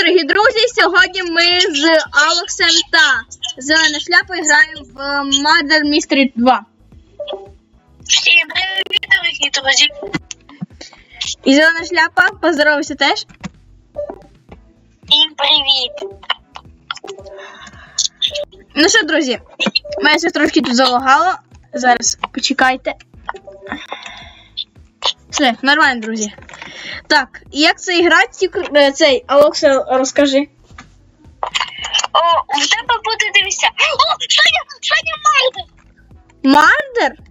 дорогі друзі! Сьогодні ми з Алексем та Зелена шляпа граємо в Murder Mystery 2. Всім привіт, дорогі друзі. І Зелена шляпа, поздоровайся теж. Всім привіт. Ну що, друзі, мене все трошки тут залагало. Зараз почекайте. Все, нормально, друзі. Так, як це грати? Е, Цей Алекса, розкажи. О, в тебе буде дивися. О, Саня, Саня Мардер. Мардер?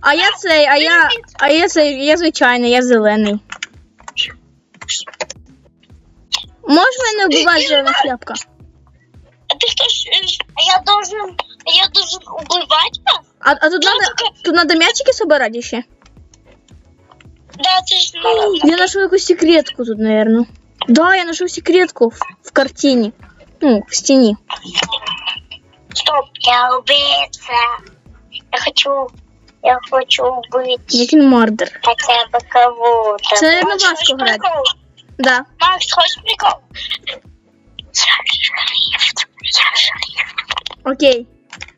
А я цей, а я. А я цей, я звичайний, я зелений. Можеш мене вбивати зелена шляпка? А ти хто ж? е, А я должен, я должен убивати вас? А, а тут надо, тут надо мячики собирать ще? Да, це ж ну. Я нашел якусь секретку тут, наверное. Да, я нашел секретку в, в картине. Ну, в стене. Стоп, я убийця. Я хочу, я хочу убити Який мардер. хотя бы кого-то. Це, наверно, Макс, важко хочеш грати. прикол? Да. Макс, хочеш прикол? Я шериф, я шериф. Окей.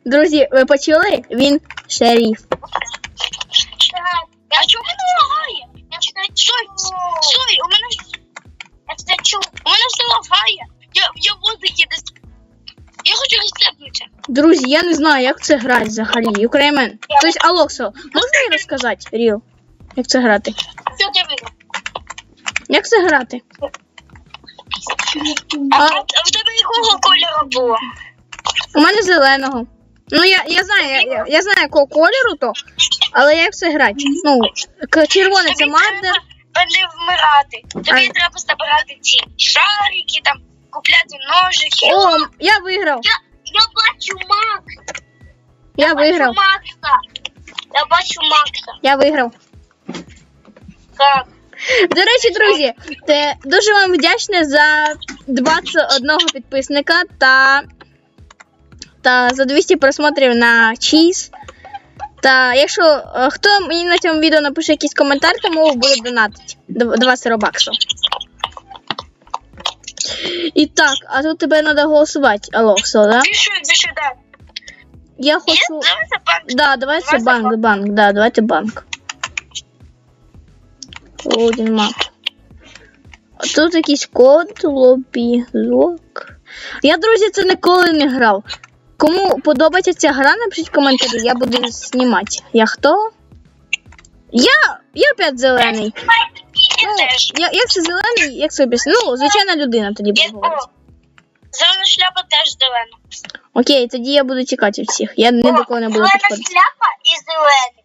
Друзі, ви почули? Він шериф. А чому мене лагає? Стой, стой, у мене. У мене все лагає. Я, я в воздухі. Я хочу розцепнутися. Друзі, я не знаю, як це грати взагалі. Україмен. Тобто, Алоксо, можна мені розказати, Ріл? Як це грати? Все ти виграв. Як це грати? А, А- в- тебе якого кольору було? У мене зеленого. Ну, я, я знаю, я, я, я знаю, якого кольору то, але як це грати? Ну, червоний це мардер. не вмирати. Тобі А- треба збирати ці шарики, там, купляти ножики. О, я виграв. Я, я бачу Макса. Я виграв. Бачу Макса. Я бачу Макса. Я виграв. Так. До речі, друзі, те, дуже вам вдячна за 21 підписника та, та за 200 просмотрів на Cheese. Та якщо е, хто мені на цьому відео напише якийсь коментар, то мову буде донатити Дв- 20 робаксів. І так, а тут тебе треба голосувати, Алоксо, да? Пиши, пиши, да. Я Нет, хочу. Да, давайте Давай банк, запак. банк, да, давайте банк. Один мап. А тут якийсь код, лобі, лок. Я, друзі, це ніколи не грав. Кому подобається ця гра, напишіть коментарі, я буду знімати. Я хто? Я. Я опять зелений. Я Ну, я, як це зелений, як це об'яснити? Ну, звичайна людина тоді буде говорити. зелена шляпа теж зелена. Окей, тоді я буду тікати від всіх. Я ні до кого не буду зелена підходити. шляпа і зелений.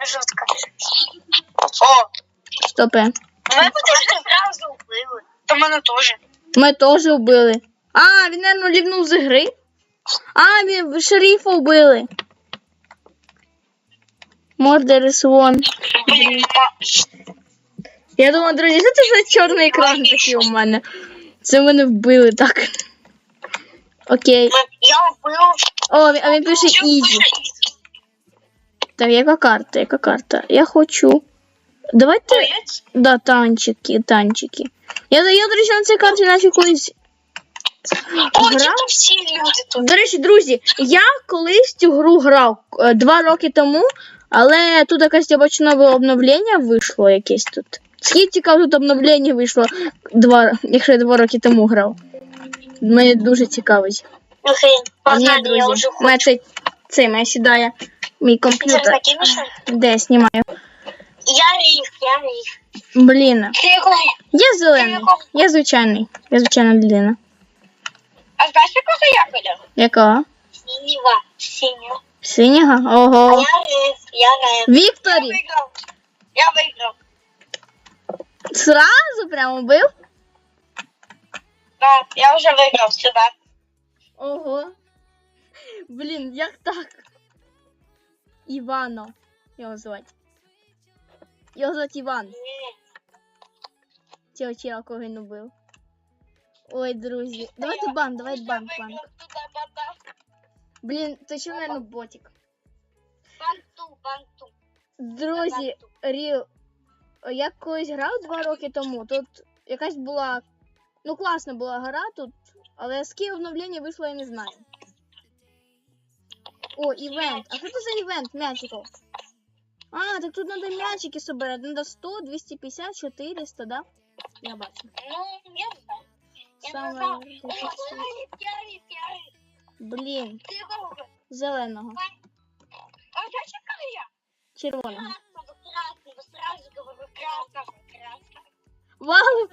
Жорстко. О, Стопе. ми будемо зразу вбили. Та мене теж. Ми теж вбили. А, він, наверное, лівнув з гри. А, він шерифа вбили. Мордер. Блін, Я думаю, друзі, що це за чорний екран такий у мене? Це мене вбили так. Окей. я вбив. О, а він пише Ізі. пише яка карта? Яка карта? Я хочу. Давайте. Да, танчики, танчики. Я, я до речі, на цій карті наче колись. О, Грав? тут всі люди тут. До речі, друзі, я колись цю гру грав е, два роки тому, але тут якесь нове обновлення вийшло якесь тут. Скільки цікаво, тут обновлення вийшло два, якщо я два роки тому грав. Мені дуже цікавить. Окей, Ні, погнали, я друзі, вже мене хочу. цей, цей мене сідає мій Зараз комп'ютер. накинеш? Де я знімаю? Я ріг, я ріг. Блін. Я зелений. Я звичайний. Я звичайна людина. А знаєш, якого я кольору? Яка? Синього. Синього. Синього? А Ого. я ріг, я ріг. Я Вікторі! виграв. Я виграв. Сразу прямо бив? Да, я вже виграв себе. Ого. Блін, як так? Івано. Його звати. Його звати Іван. Ні. Цього чела, кого він убив. Ой, друзі. Давайте банк, давайте банк, банк. Блін, це ще, мабуть, ботик. Банту, банту. Друзі, Ріл, я колись грав два роки тому. Тут якась була Ну, класна була гра тут, але з яким обновлення вийшло, я не знаю. О, івент. А що це за івент м'ячиків? А, так тут треба м'ячики собирати. Надо 100, 250, 400, да? Я бачу. Ну, я знаю. Я Саме. Блін, зеленого, А я чекаю. червоного. Красного, красного, красного, красного. Вау!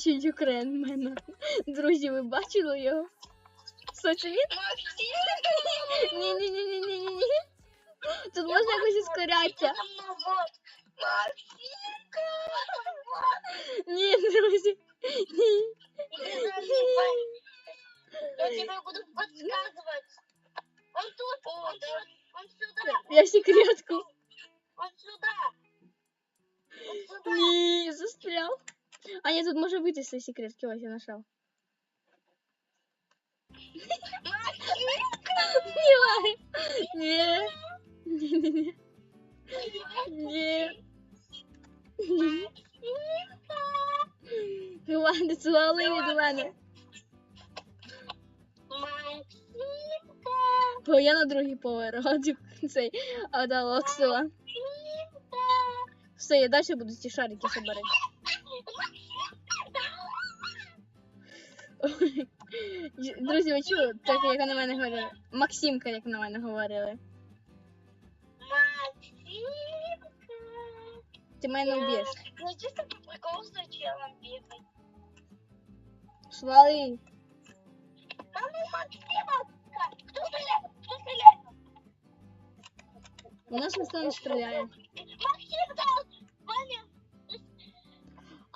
Бачу Юкрен мене. Друзі, ви бачили його? Що це. Ні-ні-ні-ні-ні-ні. Тут можна якось ускорятися. Ні, друзі. Ні. Я тебе буду подсказывать. Он тут, он тут, он сюда, Я секретку. он сюда. Он сюда. Ні, застряв. А ні, тут з цієї секретки, ось я. Ні, ні. Ні-ні-ні. Ні. Максимка. Ладно, від мене. Максимка. Бо я на другий поверх. Цей от Алоксова. Все, я далі буду ці шарики собирати. Друзі, ви чули, так як на мене говорили? Максимка, як на мене говорили. Максимка. Ти мене уб'єш. Ну чисто по приколу с челом бегать. Свали. А ну Максимка. Кто стреляет? Кто стреляет? У нас ніхто не стріляє. Максимка. Ваня.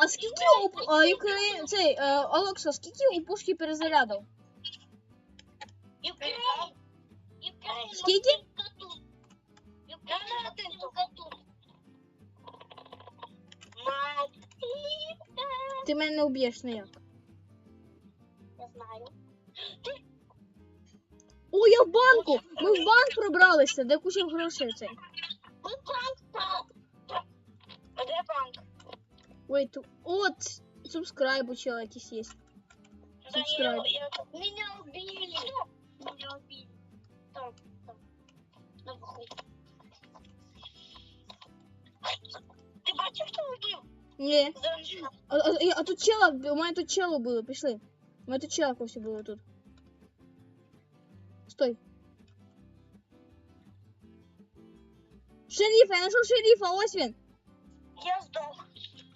А скільки у а, Юкрей... цей е, скільки у пушки перезарядів? Юкрей. Юкрей. Скільки? Один. Ти мене не уб'єш ніяк. Я знаю. О, я в банку! Ми в банк пробралися, де куча грошей цей. Ой, ту... От, субскрайб у чела якийсь є. Да Subscribe. я, я... Меня убили. Меня убили. Там, там. Наверху. Ти бачив, що убив? Ні. Зончик. А, а, а, а тут чела, у мене тут чело було, пішли. У мене тут чела ковсі було тут. Стой. Шериф, я знайшов шерифа, ось він. Я сдох.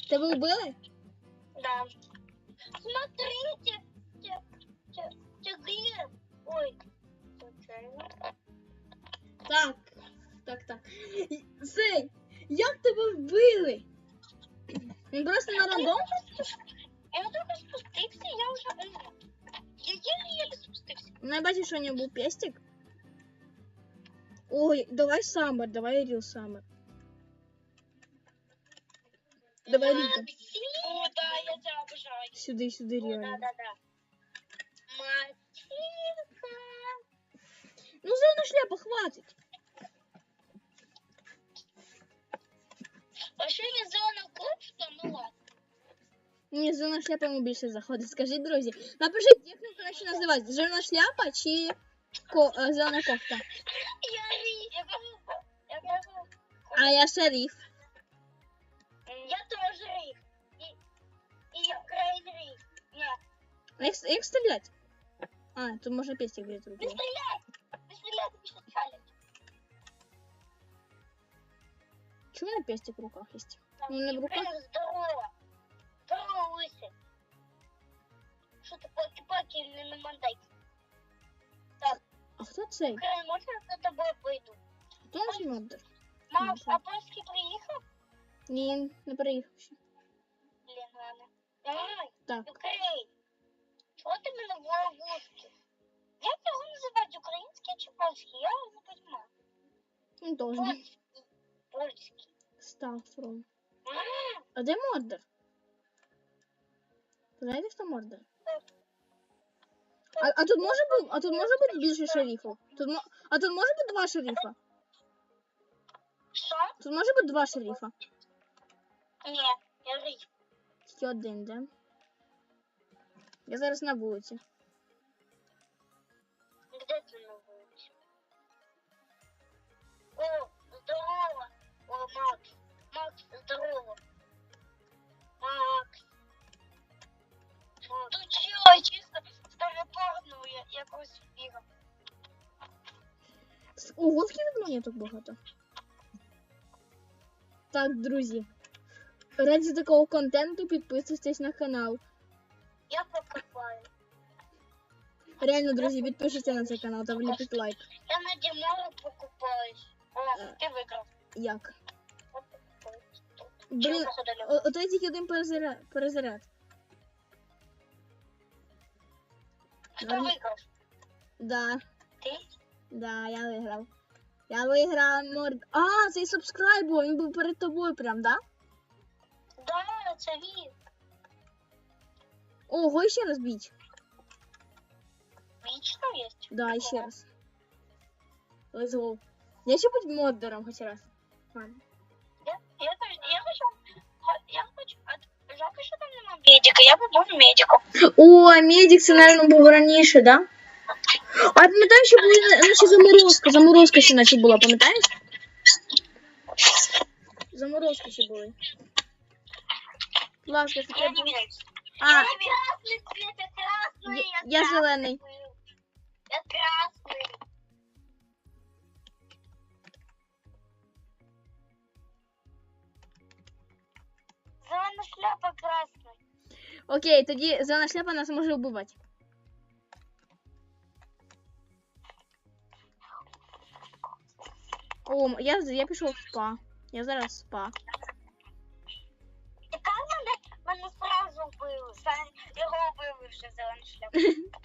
Тебе вбили? Да. Смотрите. Те, те, те где? Ой. Случайно. Так. Так, так. Сей, як тебе вбили? Він просто на рандом? Я только спустився, я вже. Я еле-еле спустився. Ну, я бачу, що у нього був пестик. Ой, давай Саммер, давай Ріл Саммер. Давай Ріл. О, да, я тебя обожаю. Сюди, сюди, О, да, реально. да, да. Матинка. Ну, зелена шляпа, хватить. Вообще не зелена кофта, ну ладно. Ні, зелена шляпа йому більше заходить. Скажіть, друзі. Напишіть, як він краще називається. Зелена шляпа чи ко... е, зелена кофта? Я ви- я кажу, я кажу, А я шериф. я тоже риф. И, и я край риф. Нет, Як, як стріляти? А, тут можна пестик взяти в не руку. стреляй. Не стреляй, ты сейчас палишь. Чому на пестик в руках є? Ну, не в руках. Блин, здорово. Здорово, лысый. Что ты паки-паки или на мандайке? А хто цей? Край, можно я за тобой пойду? Хто наш? Макс, Можно. а польский приехал? Ні, не приїхав ще. Блин, ладно. Ай, Так. Украин. Чего ты меня в ловушке? Як його називають? Український чи польський? Я не розумію. должен. Польський. Стафром. М, А де мордер? Знаєте, хто мордер? А, а тут може бути, а тут може бути більше шерифів? Тут, мо- а тут може бути два шерифа? Що? Тут може бути два шерифа? Ні, я річ. Тільки один, да? Я зараз на вулиці. Где ты на вулиці? О, здорово. О, Макс. Макс, здорово. Макс. Тут чого чисто старопорного я- якогось фіга. С- Ого, скільки монеток багато. Так, друзі. Раді такого контенту підписуйтесь на канал. Я покопаю. Реально, друзі, підпишіться на цей канал та вліпіть лайк. Я на Дімору покупаюсь. О, ти виграв. Як? Я. Блін, ото є тільки один перезаряд. перезаряд. Хто виграв? Да, Ти? да, я виграв. Я виграв морд. А, цей субскрайб був, він був перед тобою прям, да? Да, це він. Ого, і ще раз біть. Вічно є? Да, і ще раз. Let's go. Я ще будь модером хоч раз. Ладно. Я, я, теж- я хочу, ха- я хочу, а т- жалко, що там нема медика, я би був медиком. О, медик це, наверное, був раніше, да? А пам'ятаєш, що були наче заморозка, заморозка ще наче була, пам'ятаєш? Заморозки ще були. Будь ласка, Я не вижу. А, Я красный цвет, я красный, Я- я зеленый. Я красный. Зелена шляпа красная. окей, тоді зелена шляпа нас може вбивати. О, я, я пішов в спа. Я зараз в спа. Мене, мене вбили. Його вбили вже зелену шляпу.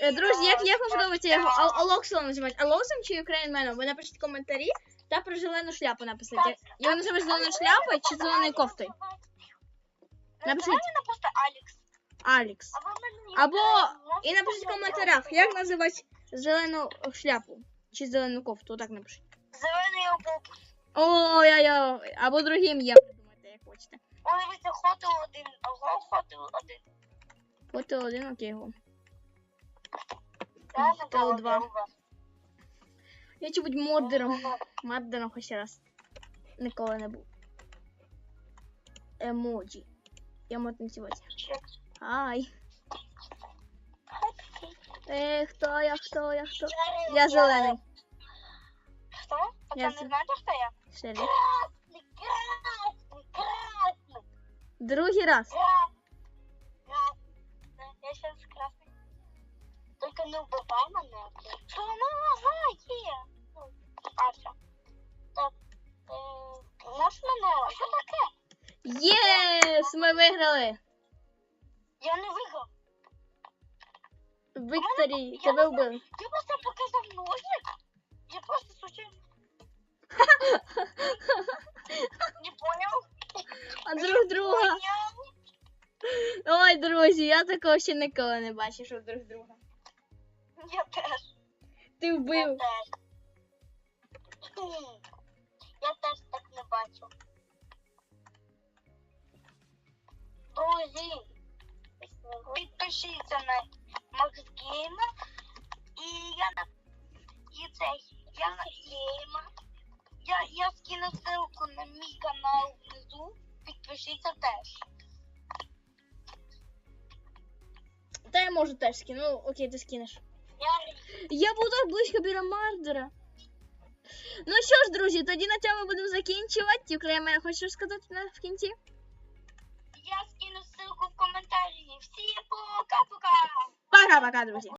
Е, Друзі, як, як вам подобається його Ал- Алоксом називати? Алоксом чи Українменом? Ви напишіть коментарі та про зелену шляпу написати. Його називають зеленою шляпою чи зеленою кофтою? Напишіть. Називай мене просто Алекс. Алекс. Або і напишіть в коментарях, як називати зелену шляпу чи зелену кофту. Отак напишіть. Зелений обув. Ой-ой-ой. Або другі ім'я придумайте, як хочете. О, дивіться, ходив один, ого, ходив один. Фото один, окей його. Я не було два. Я чи будь модером. Модером хоч раз. Ніколи не був. Емоджі. Я можу танцювати. Ай. Е, хто я, хто я, хто? Я зелений. Хто? Не знаєш, хто я? Шериф. Другий раз. красний, красний. Я сейчас красный. Только не убивай мене. Що вона лагає? Ну, А, все. Так. Е, Можеш мене? Що таке? Єс! Ми виграли! Я не виграв. Вікторі, тебе вбили. Я просто показав ножик. Я просто случайно. А друг друга. Ой, друзі, я такого ще ніколи не бачив, що друг друга. Я теж. Ти Я теж. Я теж так не бачу. Друзі, підпишіться на Макс Гейма. І я на і цей. Я на Гейма. Я, я скину ссылку на мій канал внизу. Підпишіться теж. Та я можу теж скину. Ну, окей, ти скинеш. Я Я був так близько біля Мардера. Ну що ж, друзі, тоді на цьому будемо закінчувати. Окремо, хочеш сказати на в кінці? Я скину ссылку в коментарі. Всім пока-пока! Пока-пока, друзі.